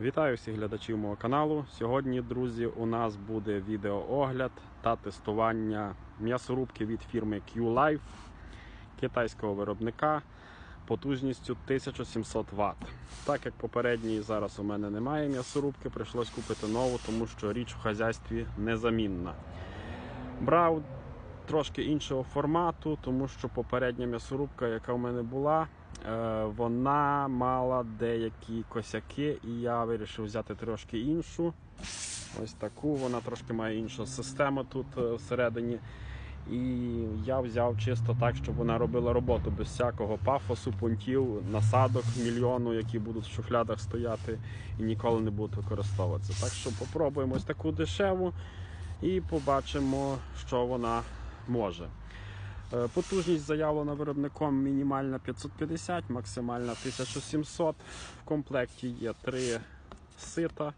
Вітаю всіх глядачів мого каналу. Сьогодні, друзі, у нас буде відеоогляд та тестування м'ясорубки від фірми Q-Life китайського виробника потужністю 1700 Вт. Так як попередній зараз у мене немає м'ясорубки, прийшлось купити нову, тому що річ у хазяйстві незамінна. Брав трошки іншого формату, тому що попередня м'ясорубка, яка в мене була, вона мала деякі косяки, і я вирішив взяти трошки іншу. Ось таку. Вона трошки має іншу систему тут е, всередині. І я взяв чисто так, щоб вона робила роботу без всякого пафосу, понтів, насадок мільйону, які будуть в шуфлядах стояти і ніколи не будуть використовуватися. Так що попробуємо ось таку дешеву і побачимо, що вона може. Е, Потужність заявлена виробником мінімальна 550, максимальна 1700. В комплекті є три сита,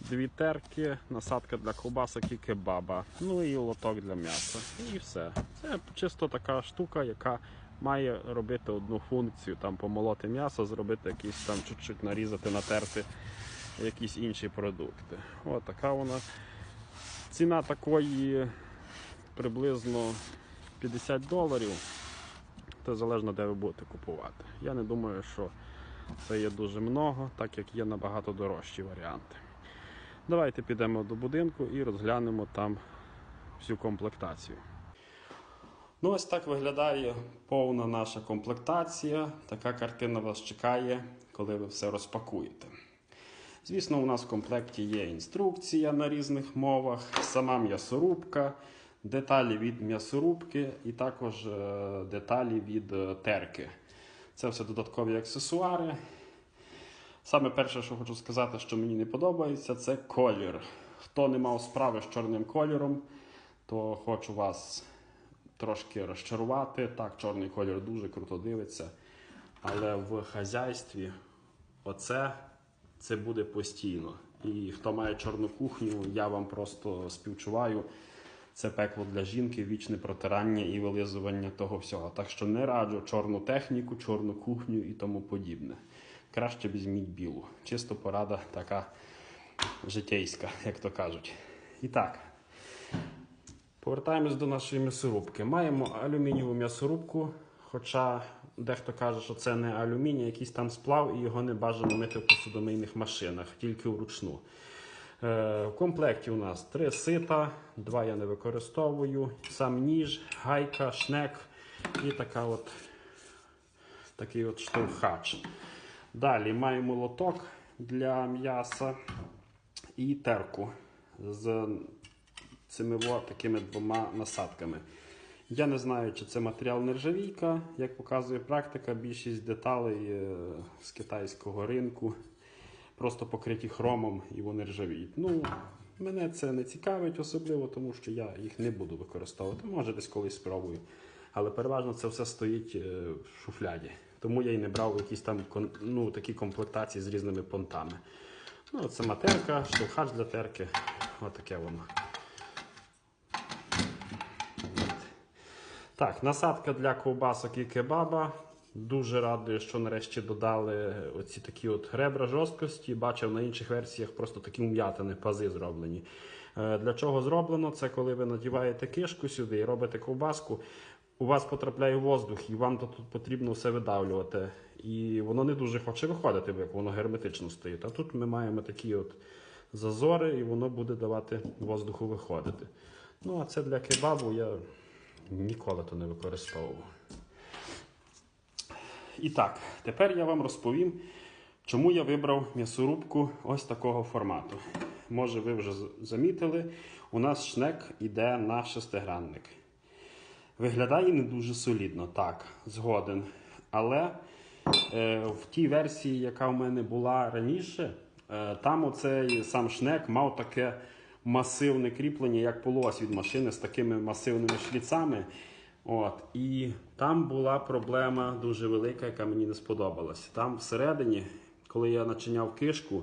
дві терки, насадка для ковбасок і кебаба, ну і лоток для м'яса. І все. Це чисто така штука, яка має робити одну функцію, там помолоти м'ясо, зробити якісь там чуть-чуть нарізати, натерти якісь інші продукти. От така вона. Ціна такої приблизно 50 доларів. Це залежно де ви будете купувати. Я не думаю, що це є дуже много, так як є набагато дорожчі варіанти. Давайте підемо до будинку і розглянемо там всю комплектацію. Ну, ось так виглядає повна наша комплектація. Така картина вас чекає, коли ви все розпакуєте. Звісно, у нас в комплекті є інструкція на різних мовах, сама м'ясорубка, деталі від м'ясорубки і також е, деталі від е, терки. Це все додаткові аксесуари. Саме перше, що хочу сказати, що мені не подобається, це колір. Хто не мав справи з чорним кольором, то хочу вас трошки розчарувати. Так, чорний колір дуже круто дивиться. Але в хазяйстві оце це буде постійно. І хто має чорну кухню, я вам просто співчуваю. Це пекло для жінки, вічне протирання і вилизування того всього. Так що не раджу чорну техніку, чорну кухню і тому подібне. Краще візьміть білу. Чисто порада така житейська, як то кажуть. І так, повертаємось до нашої м'ясорубки. Маємо алюмінієву м'ясорубку, хоча дехто каже, що це не алюміній, якийсь там сплав і його не бажано мити в посудомийних машинах, тільки вручну. Е, В комплекті у нас три сита, два я не використовую, сам ніж, гайка, шнек і така от, такий от штовхач. Далі маємо лоток для м'яса і терку з цими такими двома насадками. Я не знаю, чи це матеріал нержавійка, як показує практика, більшість деталей е, з китайського ринку просто покриті хромом і вони ржавіють. Ну, мене це не цікавить особливо, тому що я їх не буду використовувати. Може, десь колись спробую. Але переважно це все стоїть е, в шуфляді. Тому я і не брав якісь там ну, такі комплектації з різними понтами. Ну, це матерка, штовхач для терки. Отаке воно. Так, насадка для ковбасок і кебаба. Дуже радий, що нарешті додали оці такі от ребра жорсткості. Бачив на інших версіях просто такі ум'ятини, пази зроблені. Е, Для чого зроблено? Це коли ви надіваєте кишку сюди і робите ковбаску. У вас потрапляє воздух, і вам тут потрібно все видавлювати. І воно не дуже хоче виходити, як воно герметично стоїть. А тут ми маємо такі от зазори, і воно буде давати воздуху виходити. Ну, а це для кебабу я ніколи то не використовував. І так, тепер я вам розповім, чому я вибрав м'ясорубку ось такого формату. Може, ви вже замітили, у нас шнек іде на шестигранник. Виглядає не дуже солідно, так, згоден. Але е, в тій версії, яка в мене була раніше, е, там оцей сам шнек мав таке масивне кріплення, як полуось від машини з такими масивними шліцами. От, і там була проблема дуже велика, яка мені не сподобалася. Там всередині, коли я начиняв кишку,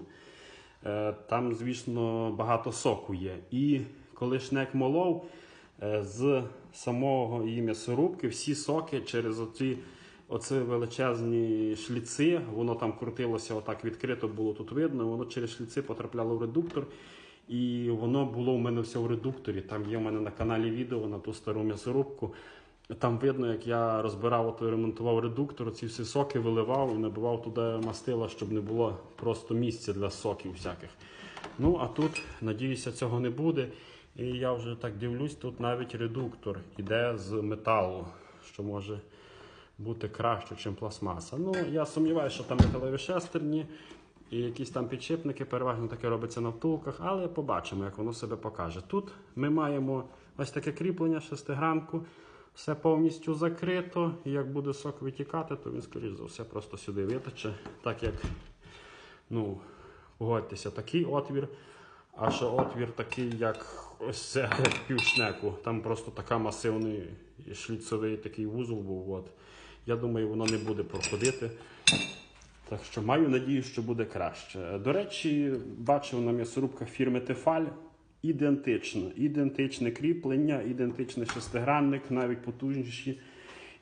е, там, звісно, багато соку є. І коли шнек молов, е, з самого її м'ясорубки всі соки через оці оце величезні шліци, воно там крутилося отак відкрито, було тут видно, воно через шліци потрапляло в редуктор. І воно було в мене все в редукторі. Там є в мене на каналі відео на ту стару м'ясорубку. Там видно, як я розбирав, ото ремонтував редуктор, ці всі соки виливав і набивав туди мастила, щоб не було просто місця для соків всяких. Ну, а тут, надіюся, цього не буде. І я вже так дивлюсь, тут навіть редуктор іде з металу, що може бути краще, ніж пластмаса. Ну, я сумніваюся, що там металеві шестерні і якісь там підшипники, переважно таке робиться на втулках, але побачимо, як воно себе покаже. Тут ми маємо ось таке кріплення, шестигранку, все повністю закрито. І як буде сок витікати, то він, скоріш за все, просто сюди витече, так як, ну, погодьтеся, такий отвір. А ще отвір такий, як ось це півшнеку. Там просто така масивний шліцовий такий вузол був. От. Я думаю, воно не буде проходити. Так що маю надію, що буде краще. До речі, бачив на м'ясорубках фірми Тефаль. Ідентично. Ідентичне кріплення, ідентичний шестигранник, навіть потужніші.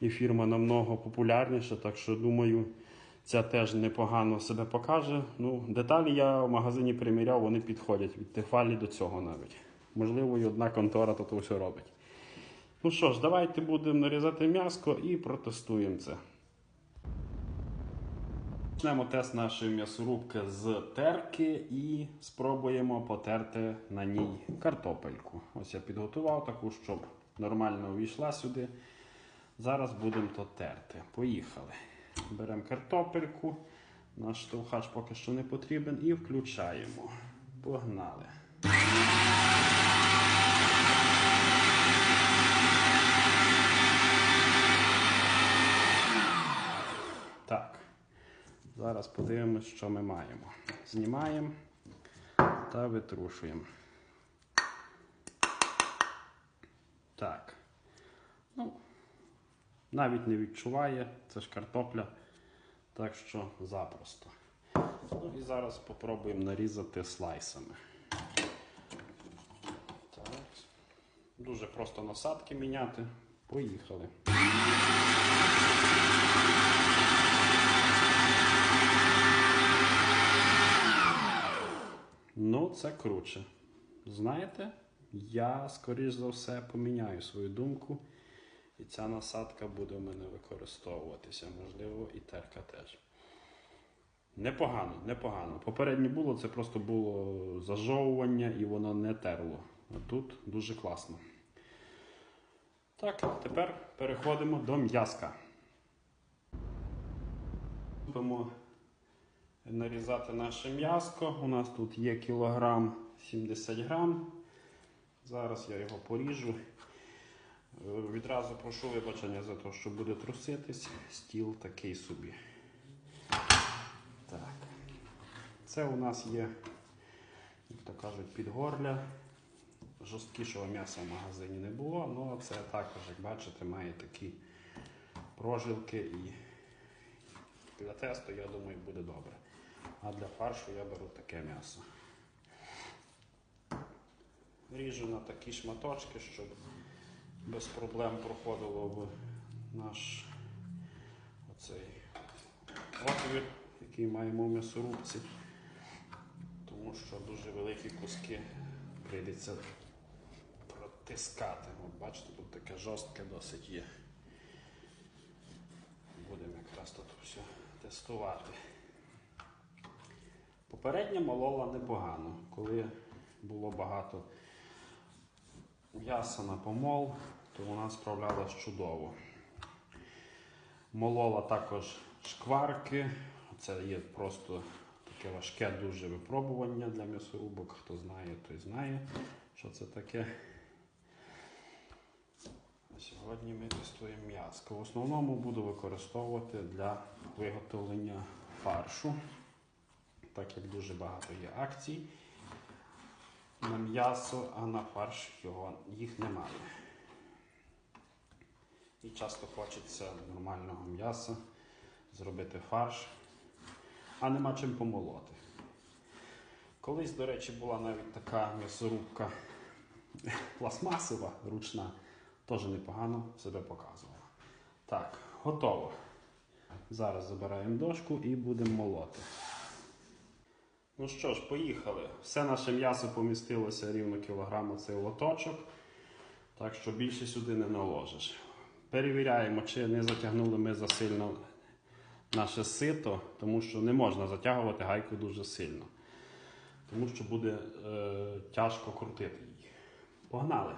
І фірма намного популярніша. Так що думаю, ця теж непогано себе покаже. Ну, деталі я в магазині приміряв, вони підходять від Тефалі до цього навіть. Можливо, і одна контора то все робить. Ну що ж, давайте будемо нарізати м'яско і протестуємо це. Почнемо тест нашої м'ясорубки з терки і спробуємо потерти на ній картопельку. Ось я підготував таку, щоб нормально увійшла сюди. Зараз будемо то терти. Поїхали. Беремо картопельку. Наш штовхач поки що не потрібен і включаємо. Погнали. Так. Зараз подивимось, що ми маємо. Знімаємо та витрушуємо. Так. Ну, навіть не відчуває, це ж картопля, так що запросто. Ну і зараз спробуємо нарізати слайсами. Так. Дуже просто насадки міняти. Поїхали. Ну, це круче. Знаєте, я, скоріш за все, поміняю свою думку. І ця насадка буде в мене використовуватися. Можливо, і терка теж. Непогано, непогано. Попереднє було, це просто було зажовування і воно не терло. А тут дуже класно. Так, тепер переходимо до м'язка. Нарізати наше м'яско. У нас тут є кілограм 70 грам. Зараз я його поріжу. Е, Відразу прошу вибачення за те, що буде труситись. Стіл такий собі. Так. Це у нас є, як то кажуть, підгорля. Жорсткішого м'яса в магазині не було, але це також, як бачите, має такі прожилки і для тесту, я думаю, буде добре. А для фаршу я беру таке м'ясо. Ріжу на такі шматочки, щоб без проблем проходило в наш оцей отвір, який маємо в м'ясорубці, тому що дуже великі куски прийдеться протискати. От бачите, тут таке жорстке досить є. Будемо якраз тут все тестувати. Попередня молола непогано, коли було багато м'яса на помол, то вона справлялась чудово. Молола також шкварки. Це є просто таке важке дуже випробування для м'ясорубок. Хто знає, той знає, що це таке. Сьогодні ми тестуємо м'яско. В основному буду використовувати для виготовлення фаршу, так як дуже багато є акцій на м'ясо, а на фарш його, їх немає. І часто хочеться нормального м'яса зробити фарш, а нема чим помолоти. Колись, до речі, була навіть така м'ясорубка пластмасова, ручна, теж непогано себе показувала. Так, готово. Зараз забираємо дошку і будемо молоти. Ну що ж, поїхали. Все наше м'ясо помістилося рівно кілограм цей лоточок, так що більше сюди не наложиш. Перевіряємо, чи не затягнули ми засильно наше сито, тому що не можна затягувати гайку дуже сильно. Тому що буде е, тяжко крутити її. Погнали!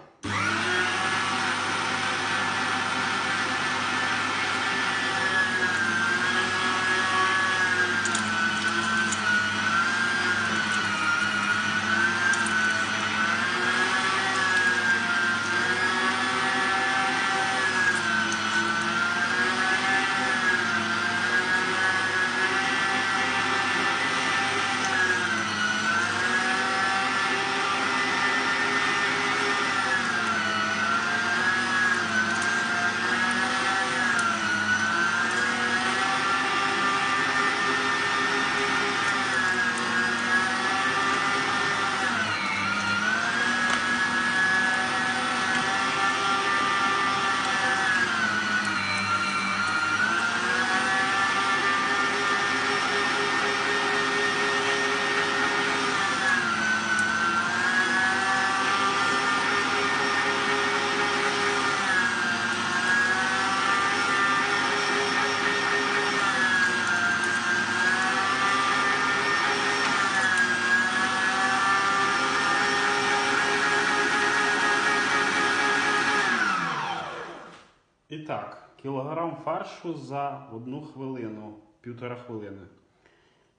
І так, кілограм фаршу за одну хвилину, півтора хвилини.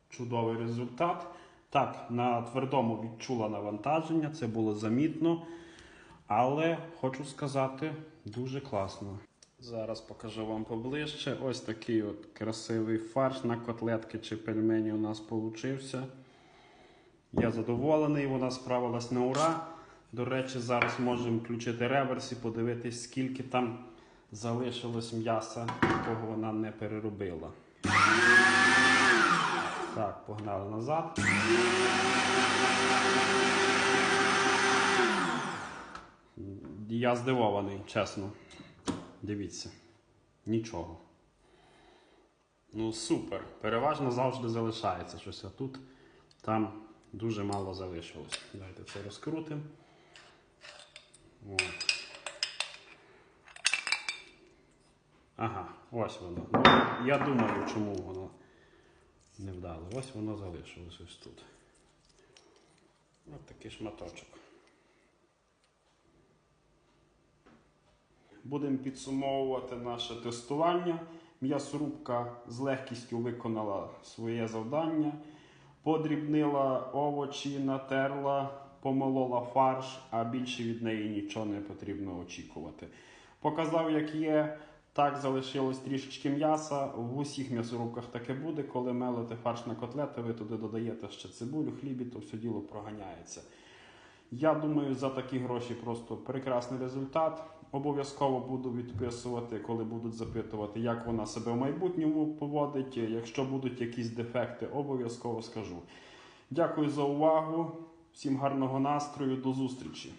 Чудовий результат. Так, на твердому відчула навантаження, це було замітно. Але хочу сказати, дуже класно. Зараз покажу вам поближче. Ось такий от красивий фарш на котлетки чи пельмені у нас получився. Я задоволений, вона справилась на ура. До речі, зараз можемо включити реверс і подивитись, скільки там залишилось м'яса, якого вона не переробила. Так, погнали назад. Я здивований, чесно. Дивіться. Нічого. Ну, супер. Переважно завжди залишається щось. А тут там дуже мало залишилось. Давайте це розкрутимо. От. Ага, ось воно. Ну, я думаю, чому воно не вдало. Ось воно залишилось ось тут. Ось такий шматочок. Будемо підсумовувати наше тестування. М'ясорубка з легкістю виконала своє завдання, подрібнила овочі, натерла, помолола фарш, а більше від неї нічого не потрібно очікувати. Показав, як є. Так, залишилось трішечки м'яса. В усіх м'ясорубках таке буде. Коли мелите фарш на котлети, ви туди додаєте ще цибулю, хліб, і то все діло проганяється. Я думаю, за такі гроші просто прекрасний результат. Обов'язково буду відписувати, коли будуть запитувати, як вона себе в майбутньому поводить. Якщо будуть якісь дефекти, обов'язково скажу. Дякую за увагу. Всім гарного настрою, до зустрічі!